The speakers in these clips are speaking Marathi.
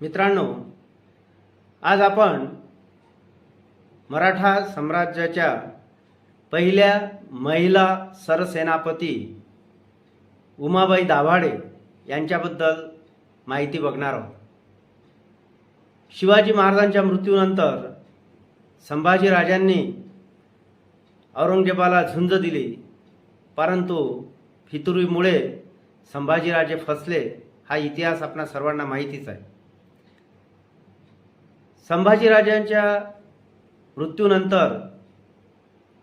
मित्रांनो आज आपण मराठा साम्राज्याच्या पहिल्या महिला सरसेनापती उमाबाई दाभाडे यांच्याबद्दल माहिती बघणार आहोत. शिवाजी महाराजांच्या मृत्यूनंतर संभाजीराजांनी औरंगजेबाला झुंज दिली परंतु फितुरीमुळे संभाजीराजे फसले हा इतिहास आपणा सर्वांना माहितीच आहे. संभाजीराजांच्या मृत्यूनंतर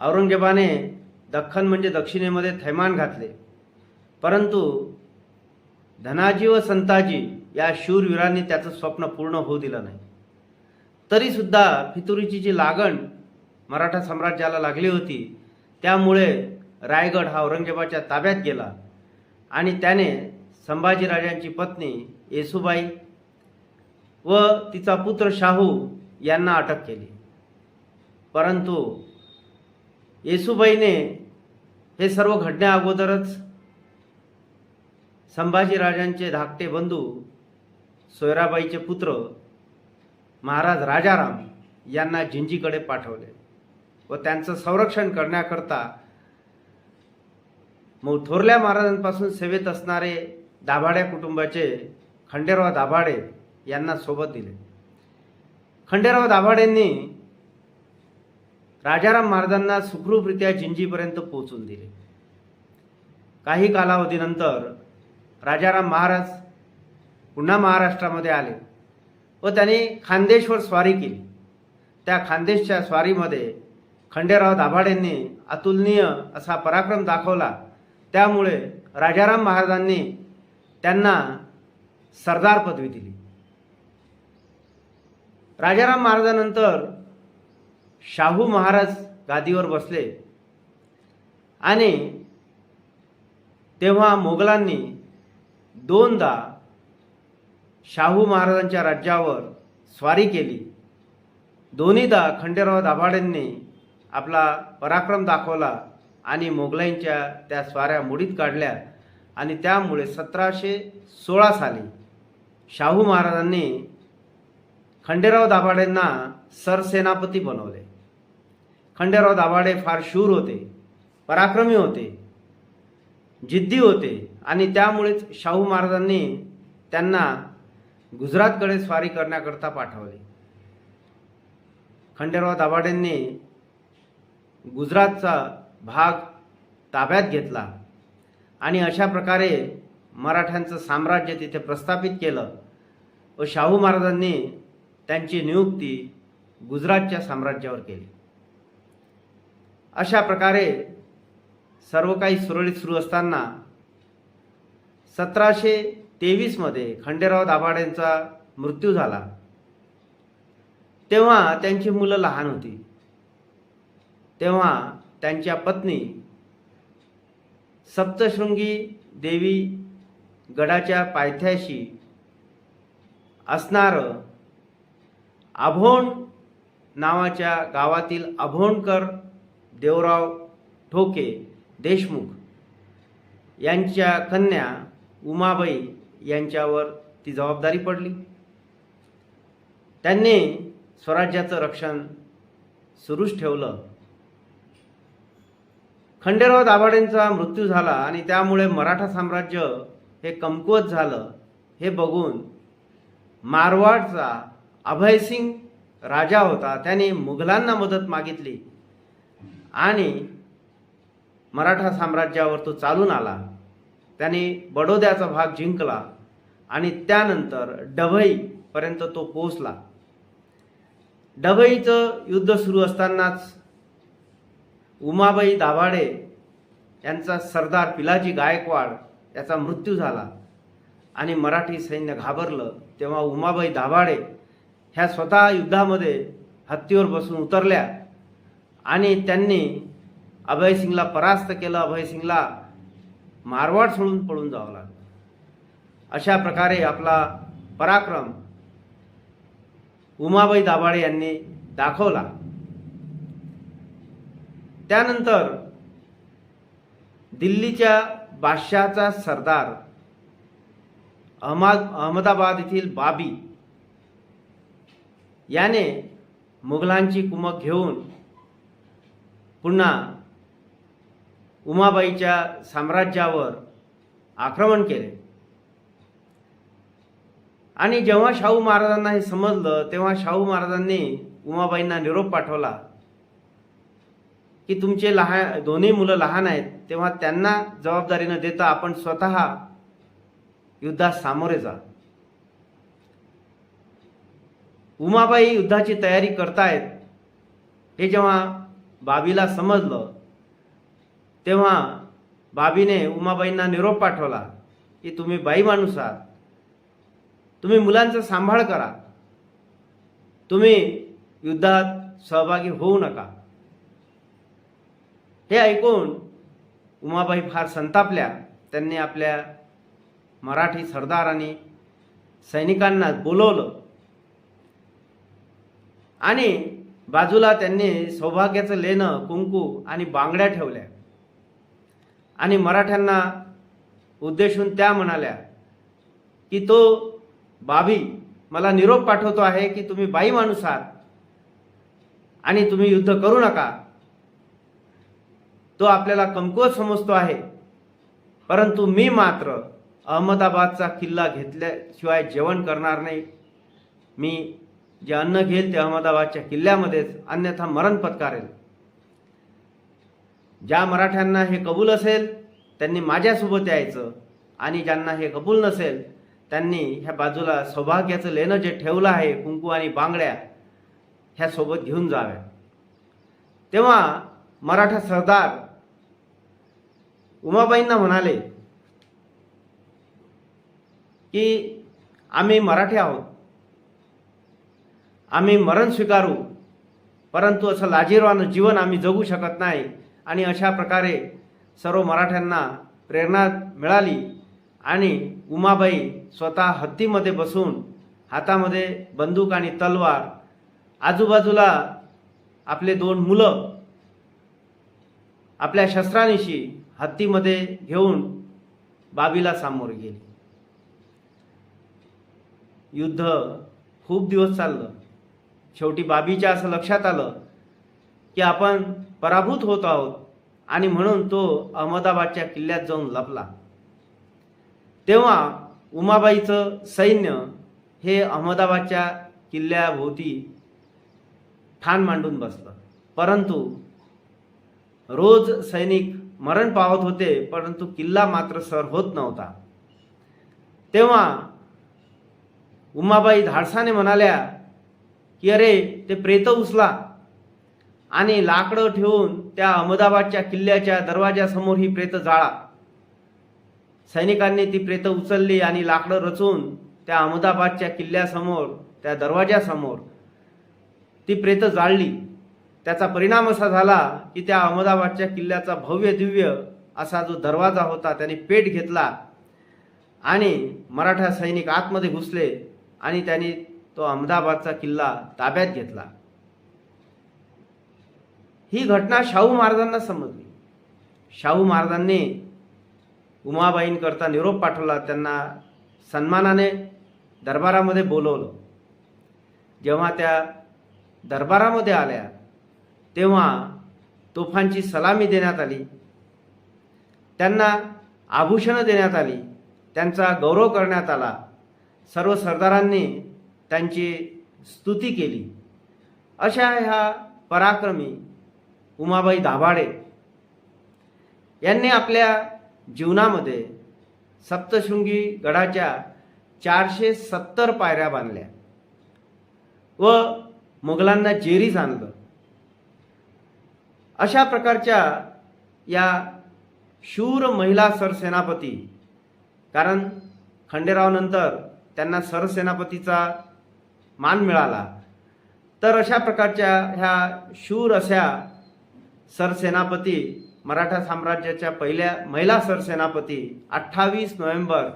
औरंगजेबाने दख्खन म्हणजे दक्षिणेमध्ये थैमान घातले. परंतु धनाजी व संताजी या शूरवीरांनी त्याचं स्वप्न पूर्ण होऊ दिलं नाही. तरीसुद्धा फितुरीची जी लागण मराठा साम्राज्याला लागली होती त्यामुळे रायगड हा औरंगजेबाच्या ताब्यात गेला आणि त्याने संभाजीराजांची पत्नी येसुबाई व तिचा पुत्र शाहू यांना अटक केली. परंतु येसुबाईने हे सर्व घडण्या अगोदरच संभाजीराजांचे धाकटे बंधू सोयराबाईचे पुत्र महाराज राजाराम यांना जिंजीकडे पाठवले व त्यांचं संरक्षण करण्याकरता मग थोरल्या महाराजांपासून सेवेत असणारे दाभाड्या कुटुंबाचे खंडेराव दाभाडे यांना सोबत दिले. खंडेराव दाभाडेंनी राजाराम महाराजांना सुखरूपरित्या जिंजीपर्यंत पोहोचून दिले. काही कालावधीनंतर राजाराम महाराज पुन्हा महाराष्ट्रामध्ये आले व त्यांनी खानदेशवर स्वारी केली. त्या खानदेशच्या स्वारीमध्ये खंडेराव दाभाडेंनी अतुलनीय असा पराक्रम दाखवला. त्यामुळे राजाराम महाराजांनी त्यांना सरदार पदवी दिली. राजाराम महाराजानंतर शाहू महाराज गादीवर बसले. आणि तेव्हा मोगलांनी दोनदा शाहू महाराजांच्या राज्यावर स्वारी केली. दोन्हीदा खंडेराव दाभाडेंनी आपला पराक्रम दाखवला आणि मोगलांच्या त्या स्वाऱ्या मोडीत काढल्या आणि त्यामुळे सतराशे सोळा साली शाहू महाराजांनी खंडेराव दाभाडेंना सरसेनापती बनवले. खंडेराव दाभाडे फार शूर होते पराक्रमी होते जिद्दी होते आणि त्यामुळेच शाहू महाराजांनी त्यांना गुजरातकडे स्वारी करण्याकरता पाठवले. खंडेराव दाभाडेंनी गुजरातचा भाग ताब्यात घेतला आणि अशा प्रकारे मराठ्यांचं साम्राज्य तिथे प्रस्थापित केलं व शाहू महाराजांनी त्यांची नियुक्ती गुजरातच्या साम्राज्यावर केली. अशा प्रकारे सर्व काही सुरळीत सुरू असताना सतराशे तेवीसमध्ये खंडेराव दाभाडेंचा मृत्यू झाला. तेव्हा त्यांची मुलं लहान होती. तेव्हा त्यांच्या पत्नी सप्तशृंगी देवी गडाच्या पायथ्याशी असणारं आभोण नावाच्या गावातील आभोणकर देवराव ठोके देशमुख यांच्या कन्या उमाबाई यांच्यावर ती जबाबदारी पडली. त्यांनी स्वराज्याचं रक्षण सुरूच ठेवलं. खंडेराव दाभाडेंचा मृत्यू झाला आणि त्यामुळे मराठा साम्राज्य हे कमकुवत झालं हे बघून मारवाडचा अभयसिंग राजा होता. त्याने मुघलांना मदत मागितली. आणि मराठा साम्राज्यावर तो चालून आला. त्याने बडोद्याचा भाग जिंकला आणि त्यानंतर डभईपर्यंत तो पोचला डभईचं युद्ध सुरू असतानाच उमाबाई दाभाडे यांचा सरदार पिलाजी गायकवाड याचा मृत्यू झाला आणि मराठी सैन्य घाबरलं. तेव्हा उमाबाई दाभाडे ह्या स्वतः युद्धामध्ये हत्तीवर बसून उतरल्या आणि त्यांनी अभयसिंगला परास्त केलं. अभयसिंगला मारवाड सोडून पळून जावं लागलं. अशा प्रकारे आपला पराक्रम उमाबाई दाभाडे यांनी दाखवला. त्यानंतर दिल्लीच्या बादशहाचा सरदार अहमद अहमदाबाद येथील बाबी याने मुघलांची कुमक घेऊन पुन्हा उमाबाईच्या साम्राज्यावर आक्रमण केले. आणि जेव्हा शाहू महाराजांना हे समजलं तेव्हा शाहू महाराजांनी उमाबाईंना निरोप पाठवला की तुमचे लहान दोन्ही मुलं लहान आहेत तेव्हा त्यांना जबाबदारी न देता आपण स्वतः युद्धात सामोरे जा. उमाबाई युद्धाची तयारी करतायत हे जेव्हा बाबीला समजलं तेव्हा बाबीने उमाबाईंना निरोप पाठवला की तुम्ही बाई माणूस आहात. तुम्ही मुलांचा सांभाळ करा. तुम्ही युद्धात सहभागी होऊ नका. हे ऐकून उमाबाई फार संतापल्या. त्यांनी आपल्या मराठी सरदार आणि सैनिकांना बोलवलं. आणि बाजूला त्यांनी सौभाग्याचं लेणं कुंकू आणि बांगड्या ठेवल्या. आणि मराठ्यांना उद्देशून त्या म्हणाल्या की तो बाबी मला निरोप पाठवतो आहे की तुम्ही बाई माणूस आहात आणि तुम्ही युद्ध करू नका. तो आपल्याला कमकुवत समजतो आहे. परंतु मी मात्र अहमदाबादचा किल्ला घेतल्याशिवाय जेवण करणार नाही. मी जे अन्न घेईल ते अहमदाबादच्या किल्ल्यामध्येच अन्यथा मरण पत्कारेल. ज्या मराठ्यांना हे कबूल असेल त्यांनी माझ्यासोबत यायचं. आणि ज्यांना हे कबूल नसेल त्यांनी ह्या बाजूला सौभाग्याचं लेणं जे ठेवलं आहे कुंकू आणि बांगड्या ह्या सोबत घेऊन जाव्या. तेव्हा मराठा सरदार उमाबाईंना म्हणाले की आम्ही मराठी आहोत. आम्ही मरण स्वीकारू परंतु असं लाजीरवानं जीवन आम्ही जगू शकत नाही. आणि अशा प्रकारे सर्व मराठ्यांना प्रेरणा मिळाली आणि उमाबाई स्वतः हत्तीमध्ये बसून हातामध्ये बंदूक आणि तलवार आजूबाजूला आपले दोन मुलं आपल्या शस्त्रानिशी हत्तीमध्ये घेऊन बाबीला सामोरे गेली. युद्ध खूप दिवस चाललं. शेवटी बाबीच्या असं लक्षात आलं की आपण पराभूत होत आहोत आणि म्हणून तो अहमदाबादच्या किल्ल्यात जाऊन लपला. तेव्हा उमाबाईचं सैन्य हे अहमदाबादच्या किल्ल्याभोवती ठाण मांडून बसलं. परंतु रोज सैनिक मरण पावत होते परंतु किल्ला मात्र सर होत नव्हता. तेव्हा उमाबाई धाडसाने म्हणाल्या की अरे ते प्रेत उचला आणि लाकडं ठेवून त्या अहमदाबादच्या किल्ल्याच्या दरवाजासमोर ही प्रेत जाळा. सैनिकांनी ती प्रेत उचलली आणि लाकडं रचून त्या अहमदाबादच्या किल्ल्यासमोर त्या दरवाजासमोर ती प्रेत जाळली. त्याचा परिणाम असा झाला की त्या अहमदाबादच्या किल्ल्याचा भव्य दिव्य असा जो दरवाजा होता त्याने पेट घेतला आणि मराठा सैनिक आतमध्ये घुसले आणि त्यांनी तो अहमदाबादचा किल्ला ताब्यात घेतला. ही घटना शाहू महाराजांना समजली. शाहू महाराजांनी उमाबाईंकरता निरोप पाठवला त्यांना सन्मानाने दरबारामध्ये बोलवलं. जेव्हा त्या दरबारामध्ये आल्या तेव्हा तोफांची सलामी देण्यात आली. त्यांना आभूषणं देण्यात आली. त्यांचा गौरव करण्यात आला. सर्व सरदारांनी त्यांची स्तुती केली. अशा ह्या पराक्रमी उमाबाई दाभाडे यांनी आपल्या जीवनामध्ये सप्तशृंगी गडाच्या चारशे सत्तर पायऱ्या बांधल्या व मुघलांना जेरीस आणलं. अशा प्रकारच्या या शूर महिला सरसेनापती कारण खंडेरावनंतर त्यांना सरसेनापतीचा मान मिळाला. तर अशा प्रकारच्या ह्या शूर अशा सरसेनापती मराठा साम्राज्याच्या पहिल्या महिला सरसेनापती अठ्ठावीस नोव्हेंबर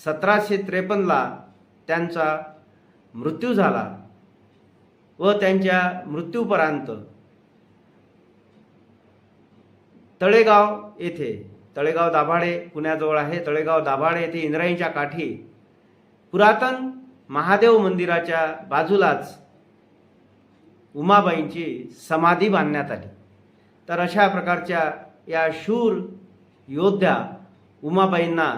सतराशे त्रेपन्नला त्यांचा मृत्यू झाला व त्यांच्या मृत्यूपर्यंत तळेगाव येथे तळेगाव दाभाडे पुण्याजवळ आहे तळेगाव दाभाडे येथे इंद्रायणीच्या काठी पुरातन महादेव मंदिराच्या बाजूलाच उमाबाईंची समाधी बांधण्यात आली. तर अशा प्रकारच्या या शूर योद्ध्या उमाबाईंना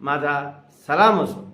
माझा सलाम असो.